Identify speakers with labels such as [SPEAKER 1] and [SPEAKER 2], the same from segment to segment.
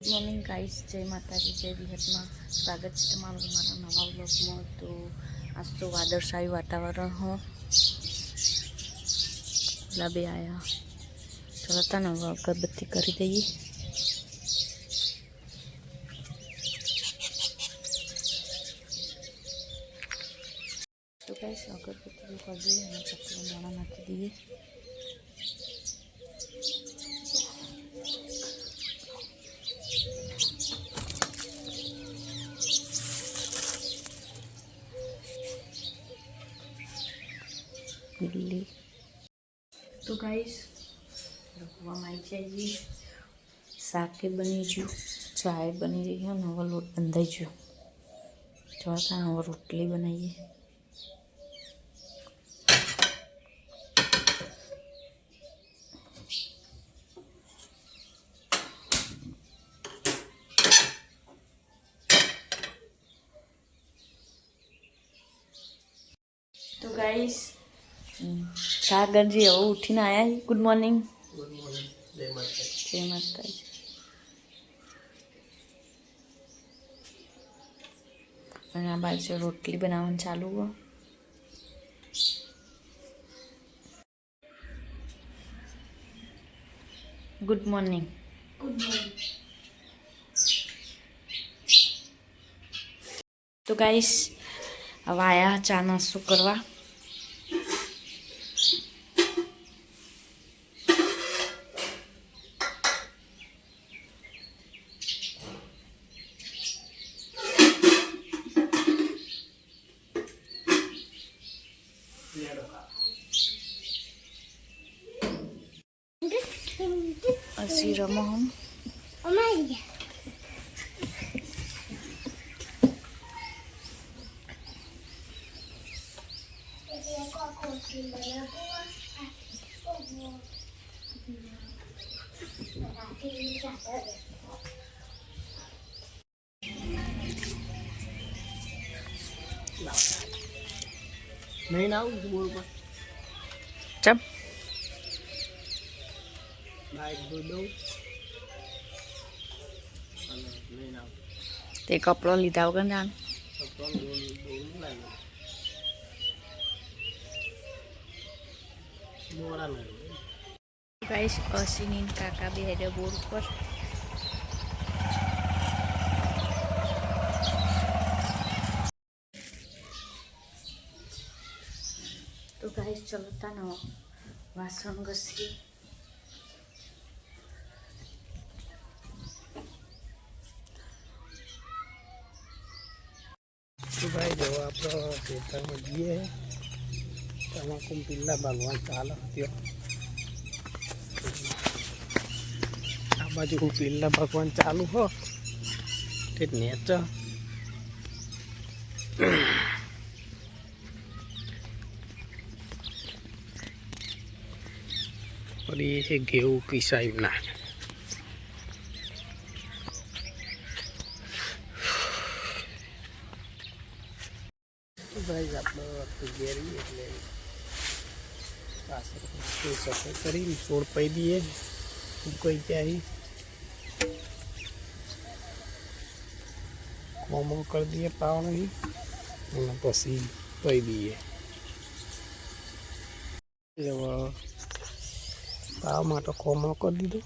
[SPEAKER 1] Good morning guys જય માતાજી જય વિહતમાં સ્વાગત છે તમારું મારા નવા વ્લોગમાં તો આજ તો વાદળછાયું વાતાવરણ હો. પેલા બે આયા. ચલો તને હવે અગરબત્તી કરી દઈએ. તો ગાઈસ અગરબત્તી કરી દઈએ અને ચક્કર દાણા નાખી દઈએ. બિલ્લી તો ગાઈસ રખવામાં આવી જઈએ શાકે બની ગયું ચાય બની રહી છે અને હવે લોટ બંધાઈ ગયો ચોથા હવે રોટલી બનાવીએ તો ગાઈસ સાગરજી હવે ઉઠીને આવ્યા છે ગુડ મોર્નિંગ જય માતાજી અને આ બાજુ રોટલી બનાવવાનું ચાલુ હોય ગુડ મોર્નિંગ તો ગાઈસ હવે આયા ચા નાસ્તો કરવા પછી રમો હમ
[SPEAKER 2] નહીં ના આવું બોલ પર
[SPEAKER 1] ચમ તે કપડો લીધા વગર જાણ
[SPEAKER 2] તો ત્રણ દોડ દોડ લાગે મોરા ના
[SPEAKER 1] ગાઈસ અસીની ને કાકા બે હેડે બોર ઉપર તો ગાઈસ ચલો તાનો વાસણ ઘસી
[SPEAKER 2] તો ભાઈ જો આપણે ખેતરમાં જઈએ તમાકુ પિલ્લા ભગવાન ચાલે ત્યો આ બાજુ પિલ્લા ભગવાન ચાલુ હો તે નેચ ફરી એ ઘેવું પીસાયું ના ભાઈ આપણે ઘેરી એટલે પાછળ સફાઈ કરીને છોડ પાઈ દઈએ. ઉકાઈ ત્યાં કોમો કરી દઈએ પાવણી અને પછી પાઈ દઈએ. પાવ માટે કોમો કરી દીધો.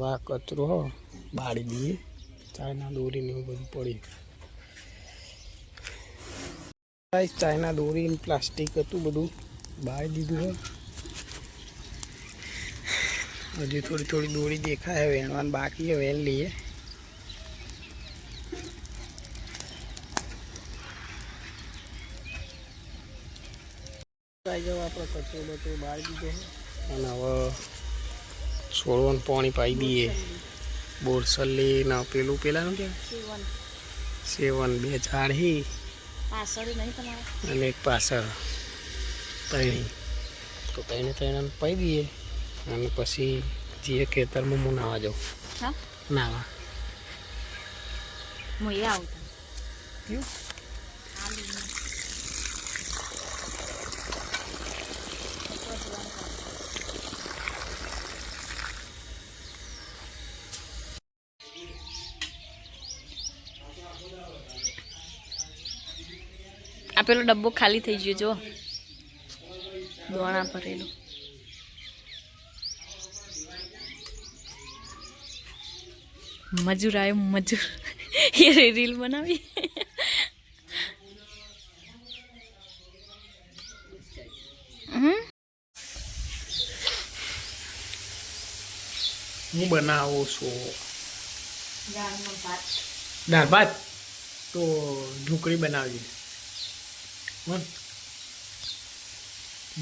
[SPEAKER 2] વા કચરો બાળી દઈએ. ચાઇના દોરીને એવું બધું પડી. ગાઈસ ચાઇના દોરી પ્લાસ્ટિક હતું બધું બહાર દીધું છે. હજી થોડી થોડી દોરી દેખાય વેણવાનું બાકી છે વેણ લઈએ. આપણો કચરો બચરો બહાર દીધો અને હવે છોડવાનું પાણી પાઈ દઈએ. બોરસલ્લી ના પેલું પેલાનું કે
[SPEAKER 1] સેવન
[SPEAKER 2] બે ઝાડ હી. અને એક પાછળ ત્રણી તો ત્રણે ત્રણે પાઈ દઈએ. અને પછી જે ખેતરમાં હું નાવા જાઉં. નાવા.
[SPEAKER 1] હું એ આવતા આ પેલો ડબ્બો ખાલી થઈ ગયો જો દોણા ભરેલો. મજૂર આવ્યો મજૂર. એ રીલ બનાવી. હમ?
[SPEAKER 2] હું બનાવું છું? દાળ ભાત? તો ઢોકળી બનાવજે હં?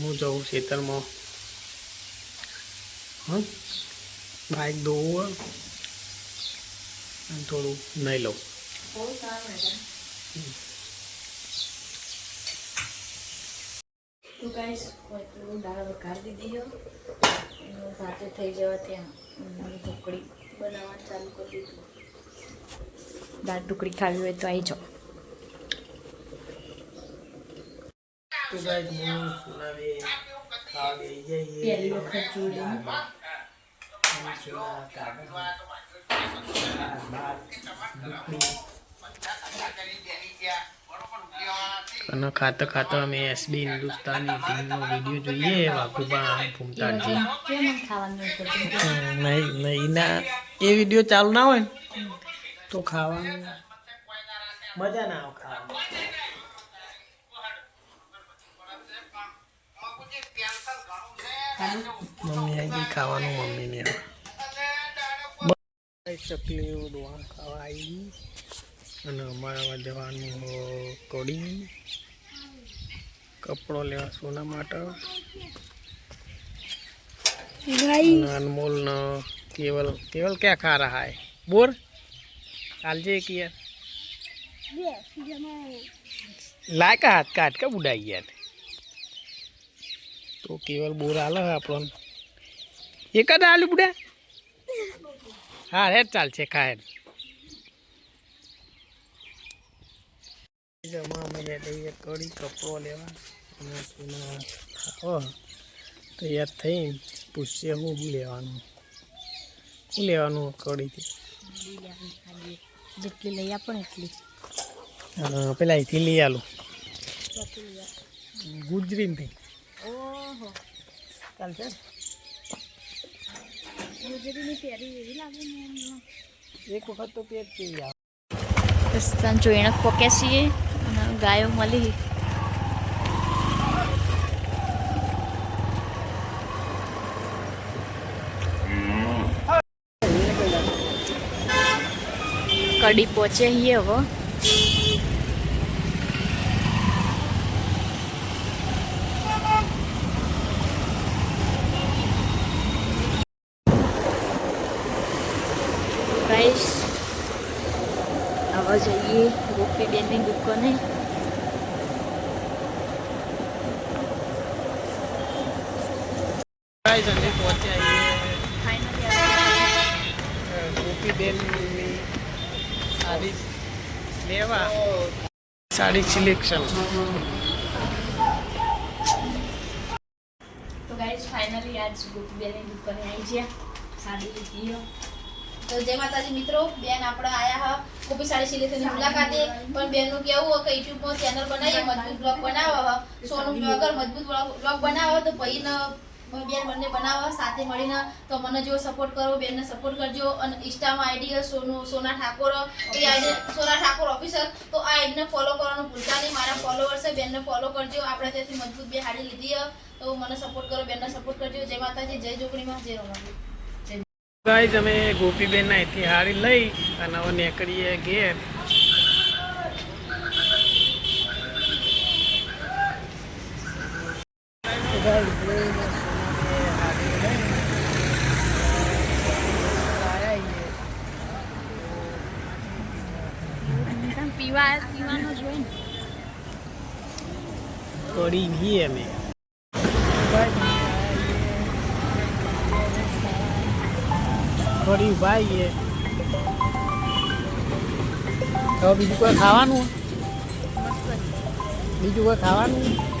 [SPEAKER 2] હું જાઉં ખેતરમાં. હં? બાઇક ધોવું અને થોડું નહીં લઉં.
[SPEAKER 1] બહુ સારું હતા તો ગાઈસ એટલું દાળ વઘારી દીધી હો. સાથે થઈ જવા ત્યાં. ઢોકળી બનાવવાનું ચાલુ કરી દીધું. દાળ ઢોકળી ખાવી હોય તો આવી જાઓ.
[SPEAKER 2] તો ગાઈસ હું સુનાવે ખાવા બેસી જઈએ
[SPEAKER 1] પહેલી વખત જોડે
[SPEAKER 2] અને સુના કાગળ અને ખાતા ખાતા અમે એસબી હિન્દુસ્તાની ટીમનો વીડિયો જોઈએ
[SPEAKER 1] વાકુબા કરતું?
[SPEAKER 2] નહીં નહીં ના એ વીડિયો ચાલુ ના હોય ને તો ખાવાનું મજા ના આવે ખાવાનું. મમ્મી આવી ખાવાનું મમ્મીને ચકલી એવું દોવા ખાવા આવી અને અમારામાં જવાનું કોડી કપડો લેવા સોના માટે. અનમોલ ન. કેવલ કેવલ ક્યાં ખા રહા હે? બોર? કાલજે એક યાર. લાયકા હાથ કાટ કબ ઉડાઈ યાર? તો કેવલ બોર આલો આપણો એક જ આલુ બુડા? હા રે ચાલશે ખાય કડી કપડો લેવા. તૈયાર થઈ પૂછશે હું લેવાનું. શું લેવાનું કડીથી?
[SPEAKER 1] જેટલી લઈ આપણે ને એટલી.
[SPEAKER 2] પેલા અહીંથી લઈ આલું. ગુજરી ભાઈ
[SPEAKER 1] ઓહો.
[SPEAKER 2] ચાલશે? એક વખત તો પેટ પી આવે
[SPEAKER 1] રસ્તામાં પોકે છીએ અને ગાયો મળી. કડી પહોંચે છીએ હવે ગાઈસ હવે જઈએ ગોપીબેનની દુકાને
[SPEAKER 2] ગાઈસ અમે પહોંચ્યા છીએ
[SPEAKER 1] ફાઇનલી
[SPEAKER 2] ગોપીબેનની સાડી લેવા સાડી સિલેક્શન.
[SPEAKER 1] તો ગાઈસ ફાઇનલી આજ ગોપીબેનની દુકાને આવી ગયા. સાડી લીધી
[SPEAKER 3] તો જય માતાજી મિત્રો બેન આપણે આયા હ. કોપી સારી સિલેક્શનની મુલાકાતે. પણ બેનનું કેવું હોય કે પર ચેનલ બનાવીએ મજબૂત બ્લોગ બનાવો હ સોનું બ્લોગર મજબૂત બ્લોગ બનાવો તો ભાઈને બેન બંને બનાવો સાથે મળીને તો મને જો સપોર્ટ કરો બેનને સપોર્ટ કરજો. અને ઇન્સ્ટામાં આઈડી સોનું સોના ઠાકોર. એ આઈડી સોના ઠાકોર ઓફિસર તો આ આઈડીને ફોલો કરવાનું ભૂલતા નહીં. મારા ફોલોવર્સ છે બેનને ફોલો કરજો. આપણે ત્યાંથી મજબૂત બે હાડી લીધી તો મને સપોર્ટ કરો બેનને સપોર્ટ કરજો. જય માતાજી જય જોગણીમાં જય રમાજી
[SPEAKER 2] ગાઈસ અમે ગોપીબેન અહીંથી હાડી લઈ અને હવે નીકળીએ ઘેર.
[SPEAKER 1] પીવા પીવાનો જ હોય ને.
[SPEAKER 2] કડી છીએ અમે. કડી ભાઈએ તો બીજું કોઈ ખાવાનું? બીજું કોઈ ખાવાનું?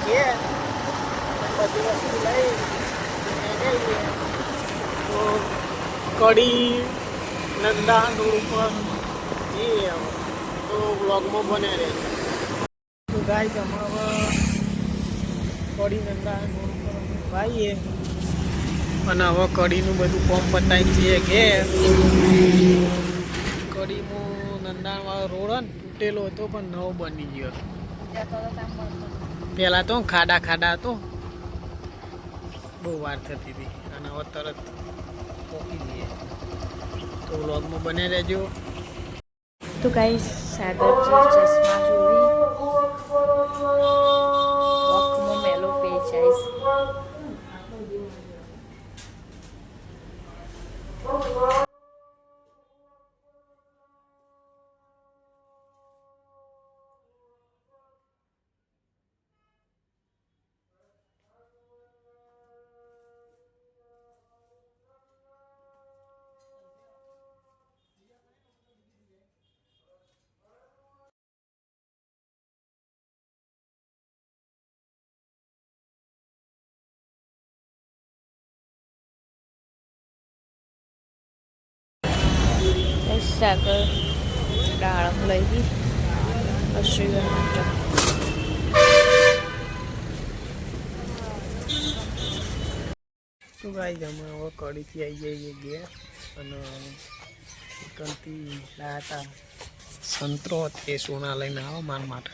[SPEAKER 2] કડી બધી વસ્તુ લઈ જઈએ તો કડી નંદા રોડ ઉપર જઈએ. તો બ્લોગમાં બને રહે તો ગાય જમાવા કડી નંદા રોડ અમે ભાઈએ. અને હવે કડીનું બધું કોમ પતાવી છીએ ઘેર કડીમાં નંદાણવાળો રોડ તૂટેલો હતો પણ નવો બની ગયો પહેલાં તો ખાડા ખાડા હતો. બહુ વાર થતી હતી અને હવે તરત પોકી જઈએ. તો વ્લોગમાં બને રહેજો.
[SPEAKER 1] તો કાંઈ સાગરજી ચશ્મા સાગર દાળમ લઈ માટે
[SPEAKER 2] તો ગાઈ અમે હવે કડીથી આવી જઈએ ગયા અને ચિકનથી લાયા સંતરો તે સોના લઈને આવો માર માટે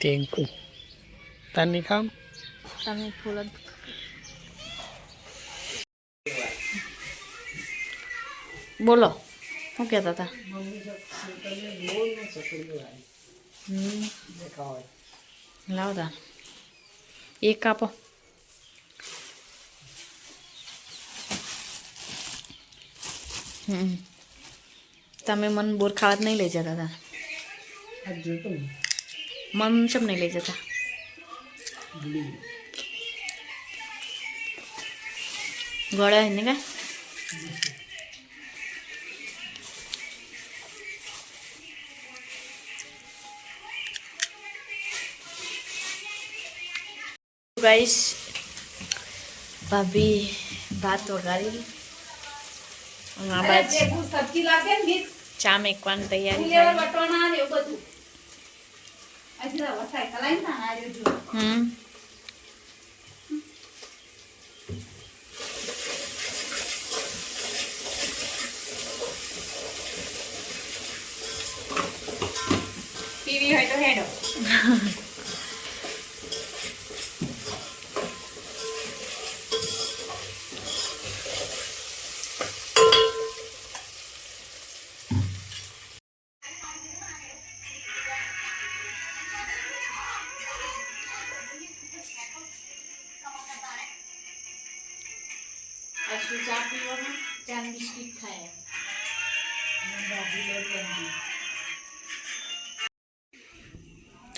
[SPEAKER 2] થેન્ક યુ તાર નહીં ખામ
[SPEAKER 1] તમે ફૂલ બોલો શું કહેતા હતા? લાવતા એક કાપો. તમે મન બોર ખાવા જ નહીં લઈ જતા હતા? મન ચમ નહીં લઈ જતા? ગળ્યા ને કા? ગાઈસ ભાભી ભાત વગાડી આ બાજુ
[SPEAKER 3] સબ્જી લાગે મિક્સ
[SPEAKER 1] ચા મેકવાની તૈયારી
[SPEAKER 3] ફુલેવર ને એવું બધું. આજે વસાય કલાઈ ના આર્યો જો
[SPEAKER 1] હમ.
[SPEAKER 3] પીવી હોય તો હેડો.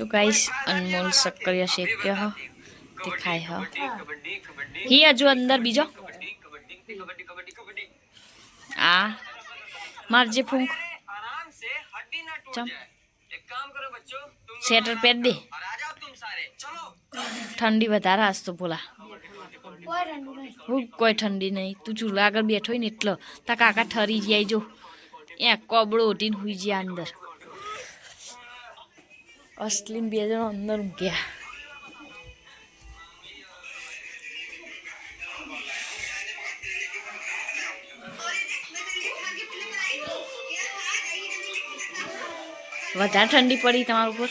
[SPEAKER 1] ગાઈસ અનમોલ શક્કરિયા શેક કે હ તે ખાય હ હી હજુ અંદર બીજો આ મારજે ફૂંક ચમ સ્વેટર પહેર દે ઠંડી વધારે આજ તો બોલા હું કોઈ ઠંડી નહીં તું ચૂલા આગળ બેઠો ને એટલો તા કાકા ઠરી જાય જો એ કોબળો ઓટીને હુઈ ગયા અંદર અસલીન બે જણા અંદર મૂક્યા વધારે ઠંડી પડી તમારા ઉપર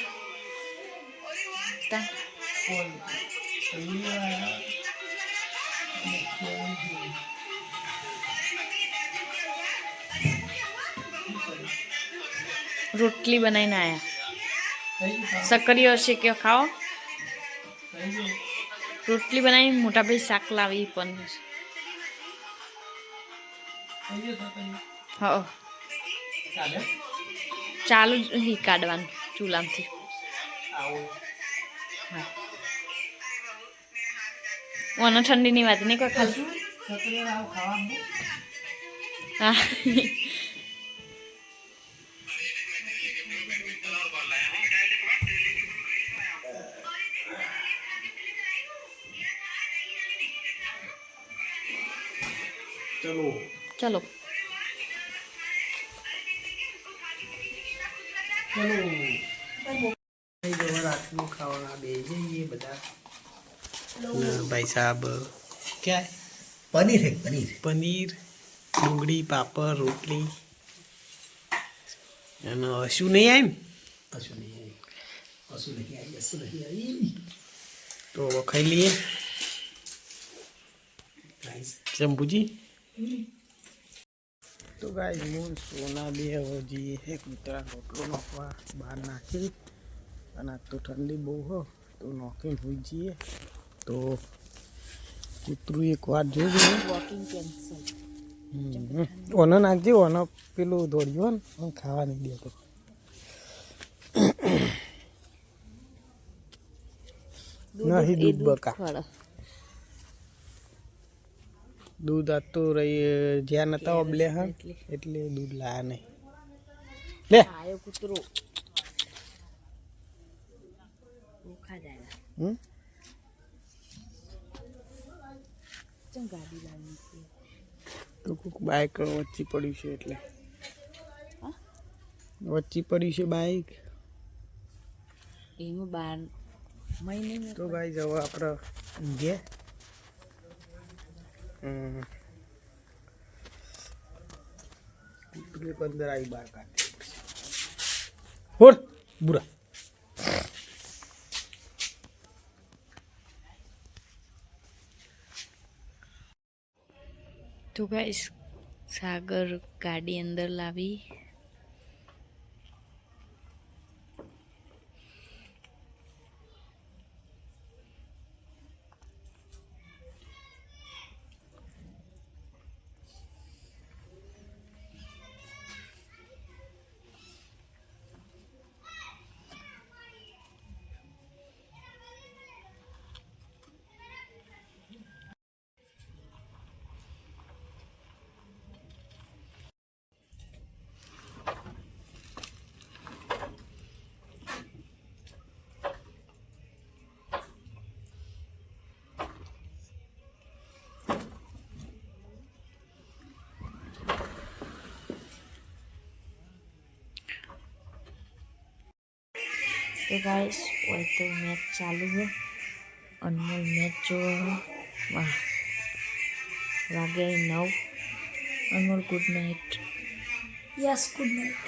[SPEAKER 1] રોટલી બનાવીને આયા સક્કરીઓ શેક્યો ખાઓ? રોટલી બનાવી મોટા ભાઈ શાક લાવી પનીર હો. ચાલુ જ હી કાઢવાનું ચૂલામાંથી. મને ઠંડીની વાત નહીં કોઈ ખાસ હા.
[SPEAKER 2] ચલો.
[SPEAKER 1] ચલો.
[SPEAKER 2] રાતનું પાપડ રોટલી. અને હશું નહીં
[SPEAKER 4] આવ્યું હશું નહીં
[SPEAKER 2] તો ખાઈ લઈએ. જંબુજી તો ગાય હું સોના બે હજી છે કૂતરા રોટલો નાખવા બહાર નાખી. અને આજ તો ઠંડી બહુ હો તો નોખી હોઈ જઈએ. તો કૂતરું એક વાર
[SPEAKER 1] કેન્સલ
[SPEAKER 2] ઓનો નાખજે ઓનો પેલું દોડ્યો ને ખાવા નહીં દેતો નહીં દૂધ બકા. દૂધ આતું રહી જ્યાં નતા ઓબલે હા. એટલે. દૂધ લાયા નહીં. લે.
[SPEAKER 1] આયો કૂતરો. ઓખા જાય
[SPEAKER 2] હમ?
[SPEAKER 1] ચમ ગાડી લાવી છે?
[SPEAKER 2] તો કોઈક બાઇક વચ્ચે પડ્યું છે એટલે. વચ્ચે પડ્યું છે બાઇક
[SPEAKER 1] એમાં બાર મહિને
[SPEAKER 2] તો ભાઈ જવા આપણે ઊંઘે કૂતરું અંદર હોર બુરા.
[SPEAKER 1] તો ગાઈસ સાગર ગાડી અંદર લાવી. તો गाइस હોય તો મેચ ચાલુ है અનમોલ મેચ जो वाह वागे વાગે નવ. Anmol good
[SPEAKER 3] yes good night